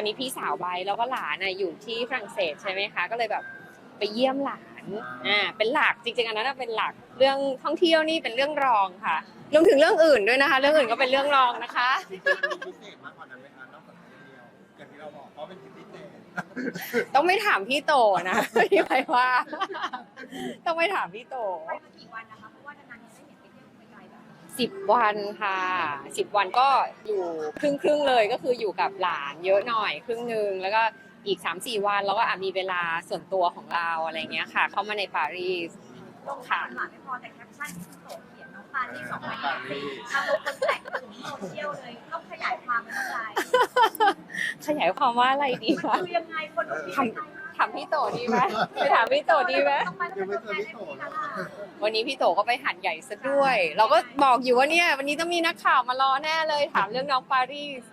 อนนี้พี่สาวใบแล้วก็หลานน่ะอยู่ที่ฝรั่งเศสใช่ไหมคะ ก็เลยแบบไปเยี่ยมหลานอ่าเป็นหลักจริงๆอันนั้นนะเป็นหลักเรื่องท่องเที่ยวนี่เป็นเรื่องรองค่ะรวมถึงเรื่องอื่นด้วยนะคะ เรื่องอื่นก็เป็นเรื่องรองนะคะจริงๆมันมีพิเศษมากกว่านั้นไหมคะนอกจากเที่ยวอย่างที่เราบอกเพราะเป็นทริปพิเศษต้องไม่ถามพี่โตนะพี่ไปว่า ต้องไม่ถามพี่โตไปมากี่วันนะคะเพราะว่านานๆจะได้เห็น 10 วันค่ะ 10 วันก็อยู่ครึ่งครึ่งเลยก็คืออยู่กับหลานเยอะหน่อยครึ่งหนึ่งแล้วก็อีก 3-4 วันแล้วก็มีเวลาส่วนตัวของเราอะไรเงี้ยค่ะ เข้ามาในปารีสลงข่าวไม่พอแต่แคปชั่นที่โตเขียนน้องปารีสสองพันปีทำลงคนแตกตื่นโซเชียลเลยต้องขยายความอะไรขยายความว่าอะไรดีคะคือยังไงคนทำทำพี่โตดีไหมไปถามพี่โตดีไหมยังไม่เจอพี่โต วันนี้พี่โตก็ไปหัดใหญ่ซะด้วย เราก็บอกอยู่ว่าเนี่ย วันนี้ต้องมีนักข่าวมารอแน่เลย ถามเรื่องน้องปารีส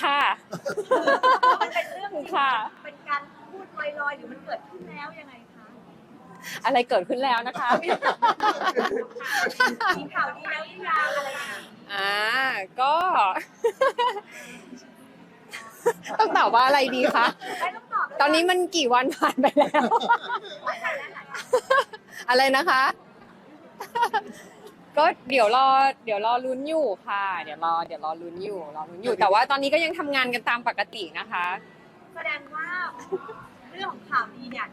ค่ะ มันเป็นเรื่องจริงค่ะ เป็นการพูดลอยๆหรือมันเกิดขึ้นแล้วยังไงคะอะไรเกิดขึ้นแล้วนะคะ มีข่าวดีแล้วหรือยังอะไรอย่างเงี้ยอ่าก็ ต้องตอบว่าอะไรดีคะ ไม่ต้องตอบตอนนี้มันกี่วันผ่านไปแล้ว อะไรนะคะ ก็เดี๋ยวรอเดี๋ยวรอลุ้นอยู่ค่ะ เดี๋ยวรอเดี๋ยวรอลุ้นอยู่รอลุ้นอยู่ แต่ว่าตอนนี้ก็ยังทำงานกันตามปกตินะคะ แสดงว่าเรื่องของข่าวดีเนี่ย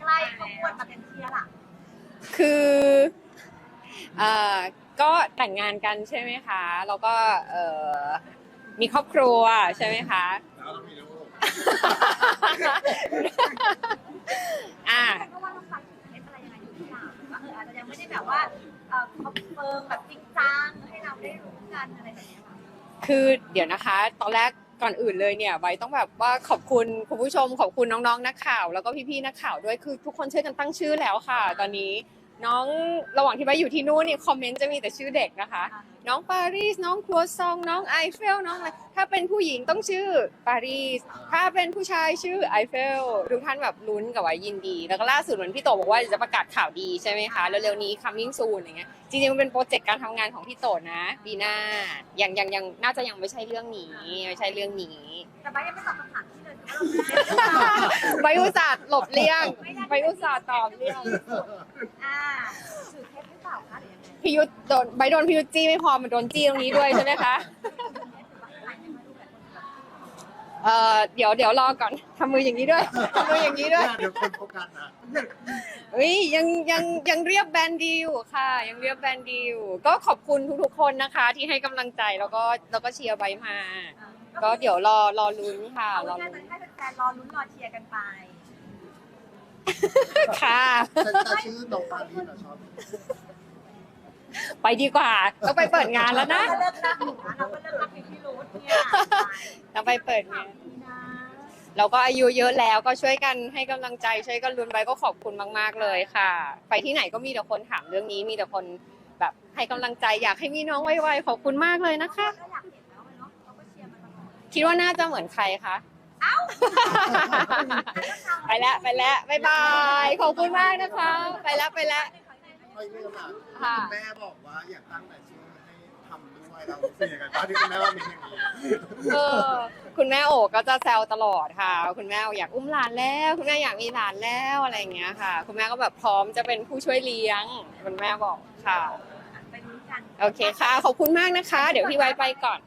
ใกล้ขบวนมาเป็นทีแล้วล่ะคือเอ่อก็แต่งงานกันใช่ไหมคะ แล้วก็เอ่อมีครอบครัวใช่ไหมคะ แล้วเรามีลูก อ่า อาจจะยังไม่ได้แบบว่าเอ่อคอนเฟิร์มแบบจริงจังให้เราได้รู้กันอะไรแบบนี้ค่ะคือเดี๋ยวนะคะ ตอนแรกก่อนอื่นเลยเนี่ยไว้ต้องแบบว่าขอบคุณคุณผู้ชมขอบคุณน้องๆนักข่าว แล้วก็พี่ๆนักข่าวด้วยคือทุกคนช่วยกันตั้งชื่อแล้วค่ะ ตอนนี้ น้องระหว่างที่ไว้อยู่ที่นู่นเนี่ยคอมเมนต์จะมีแต่ชื่อเด็กนะคะ น้องปารีสน้องครัวซองน้องไอเฟลน้องอะไรถ้าเป็นผู้หญิงต้องชื่อปารีสถ้าเป็นผู้ชายชื่อไอเฟลทุกท่านแบบลุ้นกับไว้ยินดี แล้วก็ล่าสุดเหมือนพี่โตบอกว่าจะประกาศข่าวดีใช่ไหมคะเร็วๆนี้ coming soon อะไรเงี้ยจริงๆมันเป็นโปรเจกต์การทำงานของพี่โตนะปีหน้ายังยังยังน่าจะยังไม่ใช่เรื่องนี้ไม่ใช่เรื่องนี้แต่บ้ายังไม่ตอบคำถามที่เลยถือว่าเราไว้อุตส่าห์หลบเลี่ยงไว้อุตส่าห์ตอบเลี่ยงอ่า ถือเทปหรือเปล่าคะหรือยังไงพี่ยุทธโดนใบโดนพี่ยุทธจี้ไม่พอมันโดนจี้ตรงนี้ด้วยใช่ไหมคะ เอ่อเดี๋ยวเดี๋ยวรอก่อนทำมืออย่างนี้ด้วยทำมืออย่างนี้ด้วย เดี๋ยวคนโฟกัสนะเฮ้ยยังยังยังเรียบแบรนด์ดีอยู่ค่ะ ยังเรียบแบรนด์ดีอยู่ก็ขอบคุณทุกๆคนนะคะ ที่ให้กำลังใจแล้วก็แล้วก็เชียร์ใบมา ก็เดี๋ยวรอรอลุ้นค่ะเอารอง่ายๆลุ้นจะให้แฟนๆรอลุ้นรอเชียร์กันไป ค่ะแต่แต่ ชื่อน้องปารีสเราชอบไปดีกว่าต้องไปเปิดงานแล้วนะเราก็เลิกรักหนูนะเราก็เลิกรักพี่รู้เนี่ยต้องไปเปิดงานดีนะเราก็อายุเยอะแล้วก็ช่วยกันให้กำลังใจช่วยกันลุ้นไปก็ขอบคุณมาก ๆ เลยค่ะ ไปที่ไหนก็มีแต่คนถามเรื่องนี้มีแต่คนแบบให้กำลังใจอยากให้มีน้องไวๆขอบคุณมากเลยนะคะก็อยากเห็นแล้วเนาะเขาก็เชียร์มาตลอดคิดว่าน่าจะเหมือนใครคะ ไปแล้วไปแล้วบ๊ายบายขอบคุณมากนะคะ ไปแล้วไปแล้ว ไม่เรื่องอะค่ะ คุณแม่บอกว่าอยากตั้งแต่ชื่อให้ทำด้วยเราเป็นยังไงบ้างที่คุณแม่ว่ามีอย่างนี้เออคุณแม่โอก็จะแซวตลอดค่ะ คุณแม่อยากอุ้มหลานแล้ว คุณแม่อยากมีหลานแล้วอะไรอย่างเงี้ยค่ะ คุณแม่ก็แบบพร้อมจะเป็นผู้ช่วยเลี้ยง คุณแม่บอกค่ะ ไปลุ้นกัน โอเคค่ะ ขอบคุณมากนะคะ เดี๋ยวพี่ไว้ไปก่อน